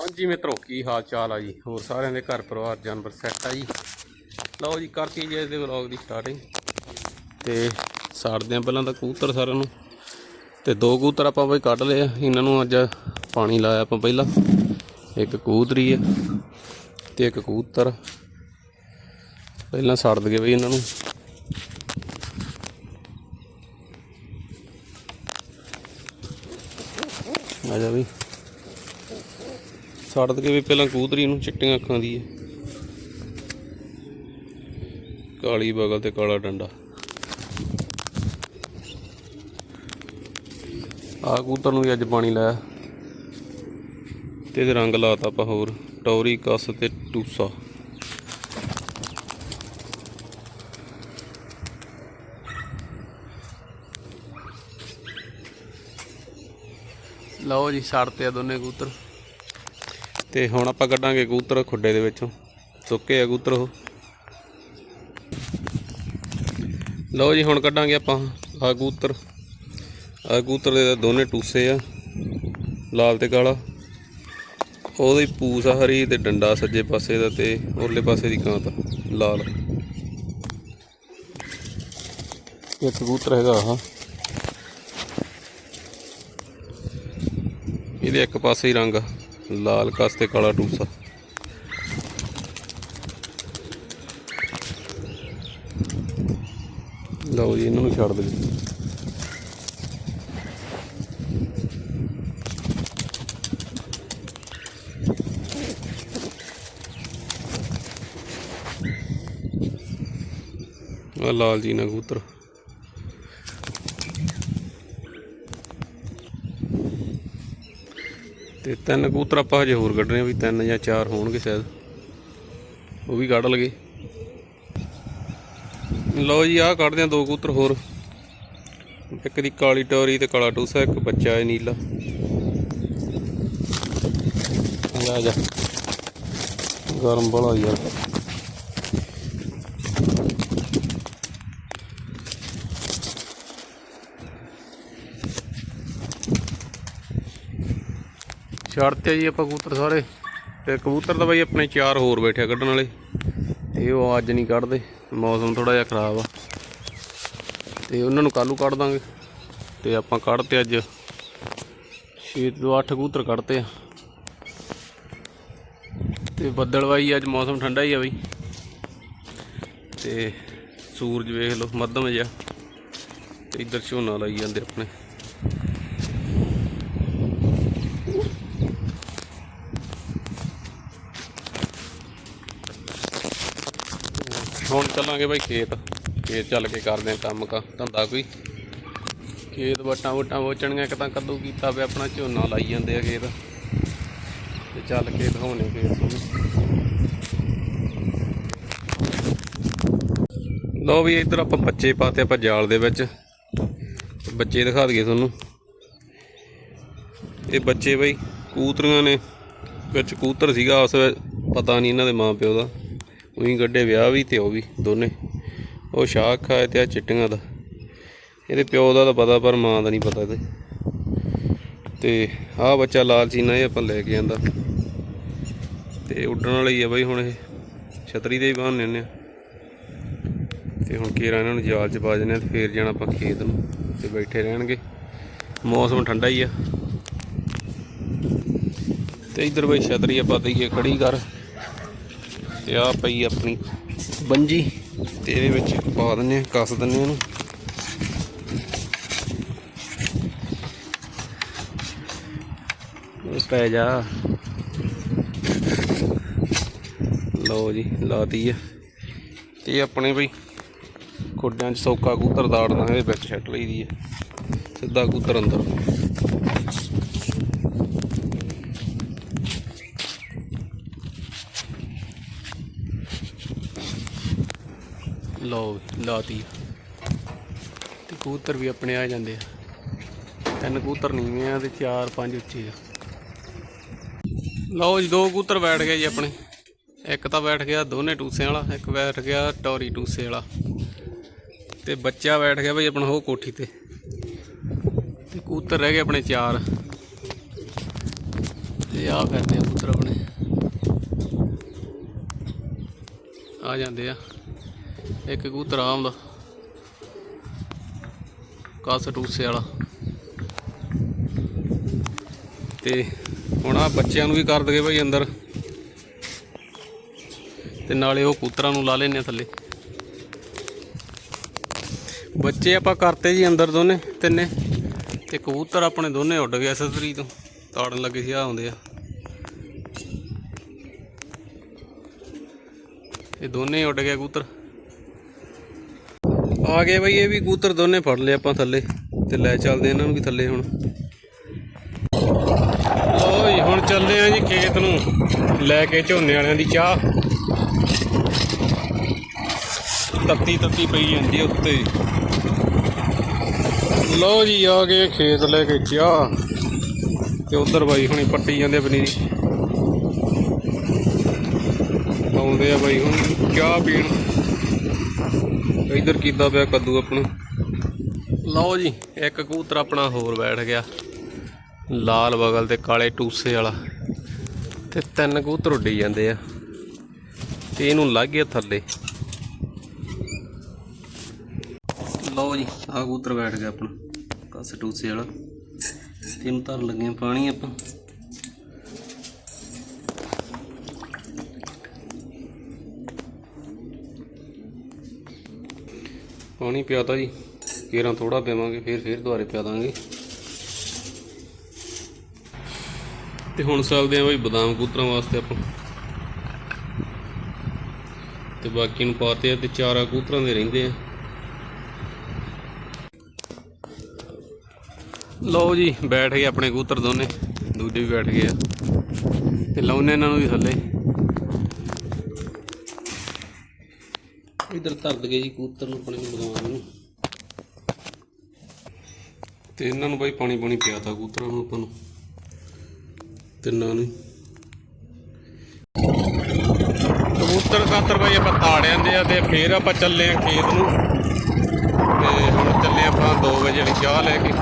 ਹਾਂਜੀ ਮਿੱਤਰੋ, ਕੀ ਹਾਲ ਚਾਲ ਆ ਜੀ? ਹੋਰ ਸਾਰਿਆਂ ਦੇ ਘਰ ਪਰਿਵਾਰ ਜਾਨਵਰ ਸੈੱਟ ਆ ਜੀ। ਲਓ ਜੀ, ਕਰਤੀ ਜੀ ਇਸ ਦੇ ਵਲੌਗ ਦੀ ਸਟਾਰਟਿੰਗ ਤੇ ਸਾੜਦੇ ਆ ਪਹਿਲਾਂ ਤਾਂ ਕਬੂਤਰ ਸਾਰਿਆਂ ਨੂੰ। ਤੇ ਦੋ ਕਬੂਤਰ ਆਪਾਂ ਬਈ ਕੱਢ ਲਏ ਆ। ਇਹਨਾਂ ਨੂੰ ਅੱਜ ਪਾਣੀ ਲਾਇਆ ਆਪਾਂ ਪਹਿਲਾਂ। ਇੱਕ ਕਬੂਤਰੀ ਆ ਤੇ ਇੱਕ ਕਬੂਤਰ। ਪਹਿਲਾਂ ਸਾੜ ਦਗੇ ਬਈ ਇਹਨਾਂ ਨੂੰ। ਆ ਜਾ ਬਈ। ਸੜਦ ਕੇ ਵੀ ਪਹਿਲਾਂ ਕਬੂਤਰੀ ਨੂੰ ਚਿੱਟੀਆਂ ਅੱਖਾਂ ਦੀ ਹੈ ਕਾਲੀ ਬਗਲ ਤੇ ਕਾਲਾ ਡੰਡਾ। ਆ ਕੂਤਰ ਨੂੰ ਵੀ ਅੱਜ ਪਾਣੀ ਲਾਇਆ। ਤੇ ਇਹਦੇ ਰੰਗ ਲਾਤਾ ਆਪਾਂ ਹੋਰ। ਟੌਰੀ, ਕੱਸ ਤੇ ਟੂਸਾ। ਲਓ ਜੀ ਛੱਡਤੇ ਆ ਦੋਨੇ ਕੂਤਰ। ਤੇ ਹੁਣ ਆਪਾਂ ਕੱਢਾਂਗੇ ਕਬੂਤਰ ਖੁੱਡੇ ਦੇ ਵਿੱਚੋਂ। ਸੁੱਕੇ ਆ ਕਬੂਤਰ ਉਹ। ਲਓ ਜੀ ਹੁਣ ਕੱਢਾਂਗੇ ਆਪਾਂ ਆ ਕਬੂਤਰ। ਆ ਕਬੂਤਰ ਦੇ ਤਾਂ ਦੋਨੇ ਟੂਸੇ ਆ ਲਾਲ ਤੇ ਕਾਲਾ। ਉਹਦੀ ਪੂਸ ਆ ਹਰੀ ਤੇ ਡੰਡਾ ਸੱਜੇ ਪਾਸੇ ਦਾ ਤੇ ਉਰਲੇ ਪਾਸੇ ਦੀ ਕਾਂਤ ਲਾਲ। ਇੱਕ ਕਬੂਤਰ ਹੈਗਾ ਆਹ। ਇਹਦੇ ਇੱਕ ਪਾਸੇ ਹੀ ਰੰਗ ਆ, ਲਾਲ ਕਸ ਤੇ ਕਾਲਾ ਟੂਸਾ ਲਓ ਜੀ, ਇਹਨਾਂ ਨੂੰ ਛੱਡ ਦੇ ਆ ਲਾਲ ਜੀ ਨਾ ਕਬੂਤਰ। ਤੇ ਤਿੰਨ ਕਬੂਤਰ ਆਪਾਂ ਹਜੇ ਹੋਰ ਕੱਢਣੇ ਆ ਵੀ ਤਿੰਨ ਜਾਂ ਚਾਰ ਹੋਣਗੇ ਸ਼ਾਇਦ। ਉਹ ਵੀ ਕੱਢ ਲਗੇ। ਲਓ ਜੀ ਆਹ ਕੱਢਦੇ ਆ ਦੋ ਕਬੂਤਰ ਹੋਰ। ਇੱਕ ਦੀ ਕਾਲੀ ਟੋਰੀ ਤੇ ਕਾਲਾ ਟੂਸਾ ਇੱਕ ਬੱਚਾ ਹੈ ਨੀਲਾ। ਆ ਜਾ, ਆ ਜਾ। ਗਰਮ ਬੜਾ ਯਾਰ। ਛੱਡਤੇ ਜੀ ਆਪਾਂ ਕਬੂਤਰ ਸਾਰੇ। ਤੇ ਕਬੂਤਰ ਤਾਂ ਬਾਈ ਆਪਣੇ ਚਾਰ ਹੋਰ ਬੈਠੇ ਆ ਕੱਢਣ ਵਾਲੇ। ਤੇ ਉਹ ਅੱਜ ਨਹੀਂ ਕੱਢਦੇ, ਮੌਸਮ ਥੋੜਾ ਜਿਹਾ ਖਰਾਬ ਆ। ਤੇ ਉਹਨਾਂ ਨੂੰ ਕੱਲੂ ਕੱਢ ਦਾਂਗੇ। ਤੇ ਆਪਾਂ ਕੱਢਤੇ ਅੱਜ 6 ਤੋਂ 8 ਕਬੂਤਰ ਕੱਢਤੇ ਆ। ਤੇ ਬੱਦਲਵਾਈ ਅੱਜ ਮੌਸਮ ਠੰਡਾ ਹੀ ਆ ਬਈ। ਤੇ ਸੂਰਜ ਵੇਖ ਲਓ, ਮੱਧਮ ਜਿਹਾ। ਤੇ ਇੱਧਰ ਝੋਨਾ ਲਾਈ ਜਾਂਦੇ ਆਪਣੇ। ਹੁਣ ਚੱਲਾਂਗੇ ਬਾਈ ਖੇਤ। ਖੇਤ ਚੱਲ ਕੇ ਕਰਦੇ ਆ ਕੰਮ ਕਾ, ਧੰਦਾ ਕੋਈ। ਖੇਤ ਵਟਾਂ ਵਟਾਂ ਵੋਚਣੀਆਂ ਇੱਕ ਤਾਂ ਕੱਦੂ ਕੀਤਾ ਪਿਆ ਆਪਣਾ, ਝੋਨਾ ਲਾਈ ਜਾਂਦੇ ਆ ਖੇਤ। ਤੇ ਚੱਲ ਕੇ ਦਿਖਾਉਣੇ ਖੇਤ ਤੁਹਾਨੂੰ। ਲਓ ਵੀ ਇੱਧਰ ਆਪਾਂ ਬੱਚੇ ਪਾਤੇ ਆਪਾਂ ਜਾਲ ਦੇ ਵਿੱਚ। ਬੱਚੇ ਦਿਖਾ ਦਈਏ ਤੁਹਾਨੂੰ। ਇਹ ਬੱਚੇ ਬਈ ਕੂਤਰੀਆਂ ਨੇ, ਵਿੱਚ ਕੂਤਰ ਸੀਗਾ, ਉਸ ਪਤਾ ਨਹੀਂ ਇਹਨਾਂ ਦੇ ਮਾਂ ਪਿਓ ਦਾ। ਉਹੀ ਗੱਡੇ ਵਿਆਹ ਵੀ ਤੇ ਉਹ ਵੀ, ਦੋਨੇ। ਉਹ ਸ਼ਾਖ ਖਾਏ ਤੇ ਆ ਚਿੱਟੀਆਂ ਦਾ। ਇਹਦੇ ਪਿਓ ਦਾ ਤਾਂ ਪਤਾ, ਪਰ ਮਾਂ ਦਾ ਨਹੀਂ ਪਤਾ ਇਹਦੇ। ਤੇ ਆਹ ਬੱਚਾ ਲਾਲ ਚੀਨਾ ਇਹ ਆਪਾਂ ਲੈ ਕੇ ਆਂਦਾ। ਤੇ ਉੱਡਣ ਵਾਲਾ ਆ ਬਾਈ ਹੁਣ ਇਹ। ਛਤਰੀ ਦੇ ਹੀ ਬਾਹਨੇ ਨੇ। ਤੇ ਹੁਣ ਕੇਰਾ ਇਹਨਾਂ ਨੂੰ ਜਾਲ 'ਚ ਪਾ ਜਨੇ ਤੇ ਫੇਰ ਜਾਣਾ ਆਪਾਂ ਖੇਤ ਨੂੰ। ਤੇ ਬੈਠੇ ਰਹਿਣਗੇ। ਮੌਸਮ ਠੰਡਾ ਹੀ ਆ। ਤੇ ਇਧਰ ਬਈ ਛਤਰੀ ਆਪਾਂ ਦਈਏ ਖੜੀ ਕਰ ਤੇ ਆ ਪਈ ਆਪਣੀ ਬੰਜੀ। ਤੇ ਇਹਦੇ ਵਿੱਚ ਪਾ ਦਿੰਨੇ ਆ ਕੱਸ ਦਿੰਨੇ ਆ ਇਹਨੂੰ। ਉਹ ਪੈ ਜਾ। ਲਓ ਜੀ ਲਾਤੀ ਆ। ਤੇ ਇਹ ਆਪਣੇ ਬਈ ਖੁੱਡਿਆਂ 'ਚ ਸੌਕਾ ਕੂਤਰ ਦਾੜਨਾ ਇਹਦੇ ਵਿੱਚ ਛੱਟ ਲਈਦੀ ਹੈ ਸਿੱਧਾ ਕੂਤਰ ਅੰਦਰ। ਲਓ ਲਾਤੀ ਤੇ। ਕਬੂਤਰ ਵੀ ਆਪਣੇ ਆ ਜਾਂਦੇ ਆ। ਤਿੰਨ ਕਬੂਤਰ ਨੀਵੇਂ ਆ ਤੇ ਚਾਰ ਪੰਜ ਉੱਚੇ ਆ। ਲਓ ਜੀ, ਦੋ ਕਬੂਤਰ ਬੈਠ ਗਏ ਜੀ ਆਪਣੇ। ਇੱਕ ਤਾਂ ਬੈਠ ਗਿਆ ਦੋਨੇ ਟੂਸਿਆਂ ਵਾਲਾ, ਇੱਕ ਬੈਠ ਗਿਆ ਟੌਰੀ ਟੂਸੇ ਵਾਲਾ। ਤੇ ਬੱਚਾ ਬੈਠ ਗਿਆ ਬਈ ਆਪਣਾ ਉਹ ਕੋਠੀ ਤੇ। ਤੇ ਕਬੂਤਰ ਰਹਿ ਗਏ ਆਪਣੇ ਚਾਰ। ਤੇ ਆ ਫਿਰਦੇ ਆ ਪੁੱਤਰ ਆਪਣੇ। ਆ ਜਾਂਦੇ ਆ। ਇੱਕ ਕਬੂਤਰ ਦਾ। ਕਾਸ ਟੂਸੇ ਵਾਲਾ। ਤੇ ਹੁਣ ਆ ਬੱਚਿਆਂ ਨੂੰ ਵੀ ਕਰ ਦਗੇ ਭਾਈ ਅੰਦਰ। ਤੇ ਨਾਲੇ ਉਹ ਕੂਤਰਾਂ ਨੂੰ ਲਾ ਲੈਨੇ ਆ ਥੱਲੇ। ਬੱਚੇ ਆਪਾਂ ਕਰਤੇ ਜੀ ਅੰਦਰ ਦੋਨੇ ਤਿੰਨੇ। ਤੇ ਕਬੂਤਰ ਆਪਣੇ ਦੋਨੇ ਉੱਡ ਗਏ ਸਤਰੀ ਤੋਂ। ਤਾੜਨ ਲੱਗੇ ਸੀ ਆ ਆਉਂਦੇ ਆ। ਇਹ ਦੋਨੇ ਉੱਡ ਗਏ ਕਬੂਤਰ। ਆ ਗਏ ਬਈ, ਇਹ ਵੀ ਕੂਤਰ ਦੋਨੇ ਫੜ ਲਏ ਆਪਾਂ ਥੱਲੇ ਤੇ ਲੈ ਚੱਲਦੇ ਇਹਨਾਂ ਨੂੰ ਵੀ ਥੱਲੇ ਹੁਣ। ਲੋ ਜੀ, ਹੁਣ ਚੱਲਦੇ ਆ ਜੀ ਖੇਤ ਨੂੰ ਲੈ ਕੇ ਝੋਨੇ ਵਾਲਿਆਂ ਦੀ ਚਾਹ। ਤੱਤੀ ਤੱਤੀ ਪਈ ਜਾਂਦੀ ਉੱਤੇ। ਲੋ ਜੀ, ਆ ਗਏ ਖੇਤ ਲੈ ਕੇ ਚਾਹ ਤੇ ਉਧਰ ਬਾਈ ਹੁਣੀ ਪੱਟੀ ਜਾਂਦੇ ਪਨੀਰੀ। ਆਉਂਦੇ ਆ ਬਾਈ ਹੁਣ ਚਾਹ ਪੀਣ। ਇਧਰ ਕੀਤਾ ਪਿਆ ਕੱਦੂ ਆਪਣਾ? ਲਓ ਜੀ, ਇੱਕ ਕਬੂਤਰ ਆਪਣਾ ਹੋਰ ਬੈਠ ਗਿਆ। ਲਾਲ ਬਗਲ ਤੇ ਕਾਲੇ ਟੂਸੇ ਵਾਲਾ। ਤੇ ਤਿੰਨ ਕਬੂਤਰ ਉੱਡੀ ਜਾਂਦੇ ਆ। ਤੇ ਇਹਨੂੰ ਲੱਗ ਗਿਆ ਥੱਲੇ। ਲਓ ਜੀ ਆ ਕਬੂਤਰ ਬੈਠ ਗਿਆ ਆਪਣਾ। ਕਸ ਟੂਸੇ ਵਾਲਾ। ਤੇ ਇਹਨੂੰ ਧਰ ਲੱਗੇ ਪਾਣੀ ਆਪਾਂ। ਪਾਣੀ ਪਿਆਤਾ ਜੀ। ਕੇਰਾਂ ਥੋੜਾ ਪੀਵਾਂਗੇ, ਫਿਰ ਫਿਰ ਦੁਬਾਰੇ ਪਿਆ ਦਾਂਗੇ। ਤੇ ਹੁਣ ਚੱਲਦੇ ਆ ਬਈ ਬਦਾਮ ਕੂਤਰਾਂ ਵਾਸਤੇ ਆਪਾਂ। ਤੇ ਬਾਕੀ ਨੂੰ ਪਾਤੇ ਆ ਤੇ ਚਾਰਾ ਕੂਤਰਾਂ ਦੇ ਰਹਿੰਦੇ ਆ। ਲਓ ਜੀ, ਬੈਠ ਗਏ ਆਪਣੇ ਕੂਤਰ ਦੋਨੇ। ਦੂਜੇ ਵੀ ਬੈਠ ਗਏ ਆ। ਤੇ ਲਾਉਨੇ ਇਹਨਾਂ ਨੂੰ ਵੀ ਥੱਲੇ। ਇਧਰ ਧਰ ਦਗੇ ਜੀ ਕਬੂਤਰ ਨੂੰ ਆਪਣੇ ਨੂੰ ਬਦਾਮ ਨੂੰ ਤੇ ਇਹਨਾਂ ਨੂੰ ਬਾਈ ਪਾਣੀ ਪਾਣੀ ਪਿਆਤਾ ਕਬੂਤਰਾਂ ਨੂੰ ਆਪਾਂ ਨੂੰ। ਤਿੰਨਾਂ ਨੂੰ। ਕਬੂਤਰ ਖਾਤਰ ਬਾਈ ਆਪਾਂ ਤਾੜ ਆਂਦੇ ਆ ਤੇ ਫੇਰ ਆਪਾਂ ਚੱਲੇ ਆ ਖੇਤ ਨੂੰ। ਤੇ ਹੁਣ ਚੱਲੇ ਆਪਾਂ 2 ਵਜੇ ਵਾਲੀ ਚਾਹ ਲੈ ਕੇ।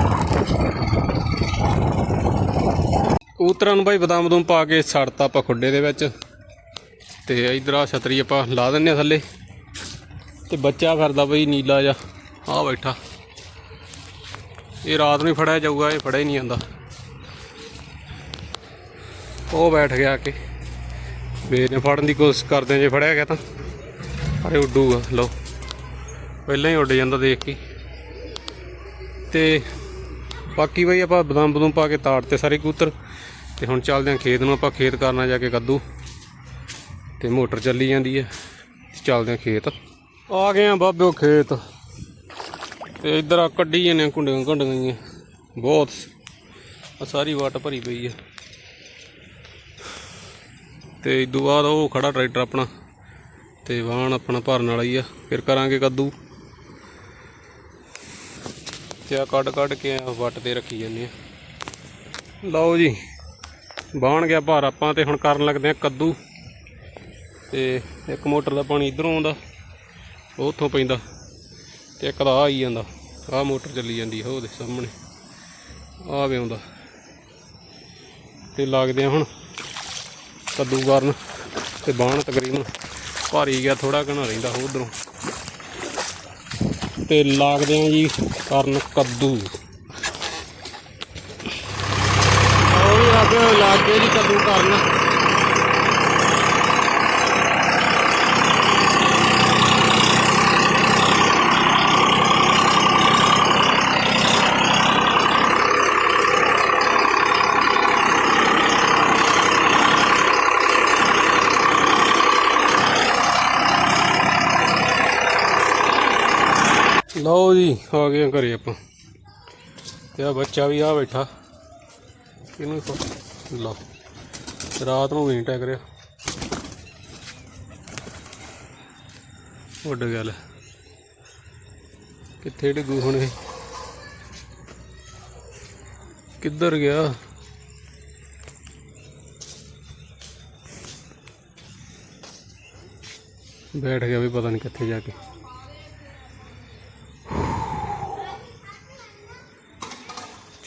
ਕਬੂਤਰਾਂ ਨੂੰ ਬਾਈ ਬਦਾਮ ਬਦੂਮ ਪਾ ਕੇ ਛੱਡਤਾ ਆਪਾਂ ਖੁੱਡੇ ਦੇ ਵਿੱਚ। ਤੇ ਇਧਰ ਆ ਛਤਰੀ ਆਪਾਂ ਲਾ ਦਿੰਨੇ ਆ ਥੱਲੇ। ਤੇ ਬੱਚਾ ਫਿਰਦਾ ਬਈ ਨੀਲਾ ਜਾ ਆ ਬੈਠਾ। ਇਹ ਰਾਤ ਨੂੰ ਫੜਿਆ ਜਾਊਗਾ ਇਹ ਫੜਿਆ ਹੀ ਨਹੀਂ ਜਾਂਦਾ। ਉਹ ਬੈਠ ਗਿਆ ਕਿ। ਵੇਨੇ ਫੜਨ ਦੀ ਕੋਸ਼ਿਸ਼ ਕਰਦੇ ਆ, ਜੇ ਫੜਿਆ ਗਿਆ ਤਾਂ। ਅਰੇ ਉੱਡੂਗਾ ਲਓ। ਪਹਿਲਾਂ ਹੀ ਉੱਡ ਜਾਂਦਾ ਦੇਖ ਕੇ। ਤੇ ਬਾਕੀ ਬਈ ਆਪਾਂ ਬਦਾਮ ਬਦੂਮ ਪਾ ਕੇ ਤਾੜ ਤੇ ਸਾਰੇ ਕੂਤਰ ਤੇ ਹੁਣ ਚੱਲਦੇ ਆ ਖੇਤ ਨੂੰ ਆਪਾਂ ਖੇਤ ਕਰਨਾ ਜਾ ਕੇ ਕੱਦੂ। ਤੇ ਮੋਟਰ ਚੱਲੀ ਜਾਂਦੀ ਹੈ ਚੱਲਦੇ ਆ ਖੇਤ। ਆ ਗਏ ਆ ਬਾਬਿਓ ਖੇਤ। ਤੇ ਇਧਰ ਆ ਕੱਢੀ ਜਾਂਦੇ ਆ ਕੁੰਡੀਆਂ ਕੁੰਡੀਆਂ ਗਈਆਂ ਬਹੁਤ ਆ ਸਾਰੀ ਵਾਟ ਭਰੀ ਪਈ ਆ। ਤੇ ਇਦੋਂ ਬਾਅਦ ਉਹ ਖੜਾ ਟਰੈਕਟਰ ਆਪਣਾ। ਤੇ ਵਾਹਣ ਆਪਣਾ ਭਰਨ ਵਾਲਾ ਹੀ ਆ। ਫਿਰ ਕਰਾਂਗੇ ਕੱਦੂ। ਤੇ ਆ ਕੱਢ ਕੱਢ ਕੇ ਵੱਟ ਤੇ ਰੱਖੀ ਜਾਂਦੇ ਆ। ਲਓ ਜੀ ਬਾਣ ਗਿਆ ਭਾਰ ਆਪਾਂ ਤੇ ਹੁਣ ਕਰਨ ਲੱਗਦੇ ਆ ਕੱਦੂ। ਤੇ ਇੱਕ ਮੋਟਰ ਦਾ ਪਾਣੀ ਇਧਰੋਂ ਆਉਂਦਾ। ਉੱਥੋਂ ਪੈਂਦਾ ਤੇ ਇੱਕ ਦਾ ਆਈ ਜਾਂਦਾ, ਆਹ ਮੋਟਰ ਚੱਲੀ ਜਾਂਦੀ ਉਹਦੇ ਸਾਹਮਣੇ ਆ ਵੀ ਆਉਂਦਾ ਤੇ ਲੱਗਦੇ ਆ ਹੁਣ ਕੱਦੂ ਕਰਨ ਤੇ ਬਾਣ ਤਕਰੀਬਨ ਭਾਰੀ ਗਿਆ ਥੋੜਾ ਘਣਾ ਰਹਿੰਦਾ ਉਧਰੋਂ। ਤੇ ਲੱਗਦੇ ਆ ਜੀ ਕਰਨ ਕੱਦੂ। ਉਹ ਵੀ ਲੱਗੇ ਲੱਗੇ ਜੀ ਕੱਦੂ ਕਰਨ। ਲਓ ਜੀ, ਆ ਗਏ ਘਰੇ ਆਪਾਂ। ਤੇ ਆ ਬੱਚਾ ਵੀ ਆ ਬੈਠਾ। ਇਹਨੂੰ ਲਓ। ਰਾਤ ਨੂੰ ਵੀ ਨਹੀਂ ਟੈਕ ਰਿਹਾ। ਉੱਡ ਗੱਲ। ਕਿੱਥੇ ਡਿੱਗੂ ਹੁਣ ਇਹ? ਕਿੱਧਰ ਗਿਆ? ਬੈਠ ਗਿਆ ਵੀ ਪਤਾ ਨਹੀਂ ਕਿੱਥੇ ਜਾ ਕੇ।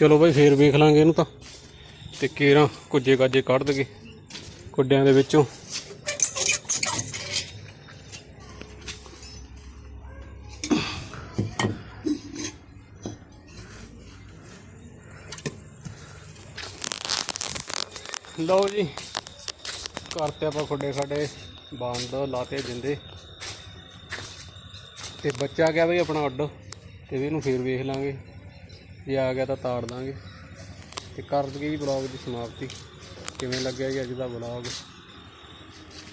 ਚਲੋ ਬਾਈ ਫੇਰ ਵੇਖ ਲਾਂਗੇ ਇਹਨੂੰ ਤਾਂ। ਤੇ ਕੇਰਾਂ ਕੁੱਜੇ ਕਾਜੇ ਕੱਢ ਦਗੇ ਕੁੱਡਿਆਂ ਦੇ ਵਿੱਚੋਂ। ਲਓ ਜੀ, ਕਰਤੇ ਆਪਾਂ ਖੁੱਡੇ ਖਾਡੇ ਬੰਦ ਲਾਤੇ ਜਿੰਦੇ। ਤੇ ਬੱਚਾ ਗਿਆ ਬਈ ਆਪਣਾ ਅੱਡ, ਤੇ ਵੀ ਇਹਨੂੰ ਫੇਰ ਵੇਖ ਲਾਂਗੇ। ਜੇ ਆ ਗਿਆ ਤਾਂ ਤਾੜ ਦਾਂਗੇ। ਤੇ ਕਰ ਦਈਏ ਜੀ ਬਲੌਗ ਦੀ ਸਮਾਪਤੀ। ਕਿਵੇਂ ਲੱਗਿਆ ਜੀ ਅੱਜ ਦਾ ਬਲੌਗ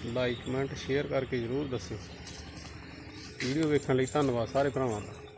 ਲਾਈਕ ਕਮੈਂਟ ਸ਼ੇਅਰ ਕਰਕੇ ਜਰੂਰ ਦੱਸਿਓ। ਵੀਡੀਓ ਵੇਖਣ ਲਈ ਧੰਨਵਾਦ ਸਾਰੇ ਭਰਾਵਾਂ ਦਾ।